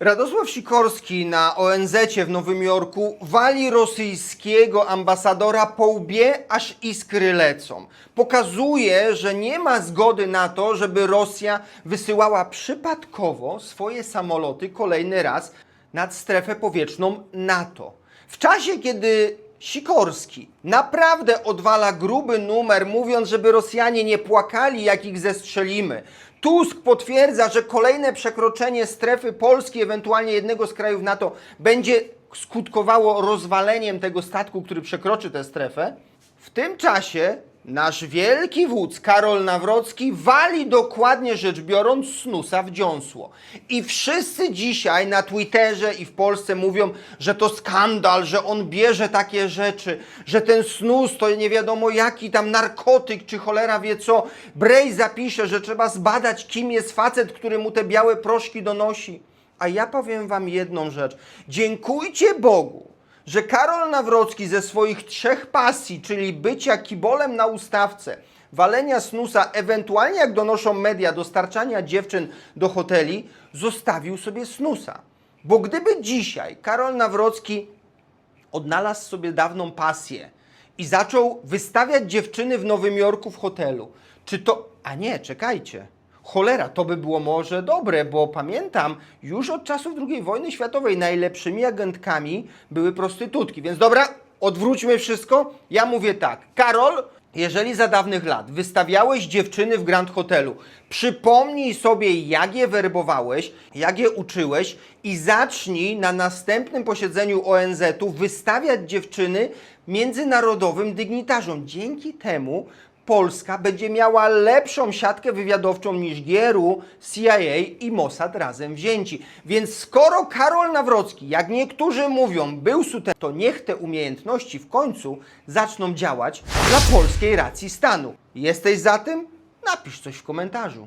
Radosław Sikorski na ONZ w Nowym Jorku wali rosyjskiego ambasadora po łbie, aż iskry lecą. Pokazuje, że nie ma zgody na to, żeby Rosja wysyłała przypadkowo swoje samoloty kolejny raz nad strefę powietrzną NATO. W czasie, kiedy Sikorski naprawdę odwala gruby numer, mówiąc, żeby Rosjanie nie płakali, jak ich zestrzelimy. Tusk potwierdza, że kolejne przekroczenie strefy Polski, ewentualnie jednego z krajów NATO, będzie skutkowało rozwaleniem tego statku, który przekroczy tę strefę. W tym czasie nasz wielki wódz Karol Nawrocki wali dokładnie rzecz biorąc snusa w dziąsło. I wszyscy dzisiaj na Twitterze i w Polsce mówią, że to skandal, że on bierze takie rzeczy, że ten snus to nie wiadomo jaki tam narkotyk czy cholera wie co. Brej zapisze, że trzeba zbadać kim jest facet, który mu te białe proszki donosi. A ja powiem wam jedną rzecz. Dziękujcie Bogu, że Karol Nawrocki ze swoich trzech pasji, czyli bycia kibolem na ustawce, walenia snusa, ewentualnie jak donoszą media, dostarczania dziewczyn do hoteli, zostawił sobie snusa. Bo gdyby dzisiaj Karol Nawrocki odnalazł sobie dawną pasję i zaczął wystawiać dziewczyny w Nowym Jorku w hotelu, czy to... A nie, czekajcie. Cholera, to by było może dobre, bo pamiętam, już od czasów II wojny światowej najlepszymi agentkami były prostytutki. Więc dobra, odwróćmy wszystko. Ja mówię tak. Karol, jeżeli za dawnych lat wystawiałeś dziewczyny w Grand Hotelu, przypomnij sobie, jak je werbowałeś, jak je uczyłeś i zacznij na następnym posiedzeniu ONZ-u wystawiać dziewczyny międzynarodowym dygnitarzom. Dzięki temu Polska będzie miała lepszą siatkę wywiadowczą niż GRU, CIA i Mossad razem wzięci. Więc skoro Karol Nawrocki, jak niektórzy mówią, był sutem, to niech te umiejętności w końcu zaczną działać dla polskiej racji stanu. Jesteś za tym? Napisz coś w komentarzu.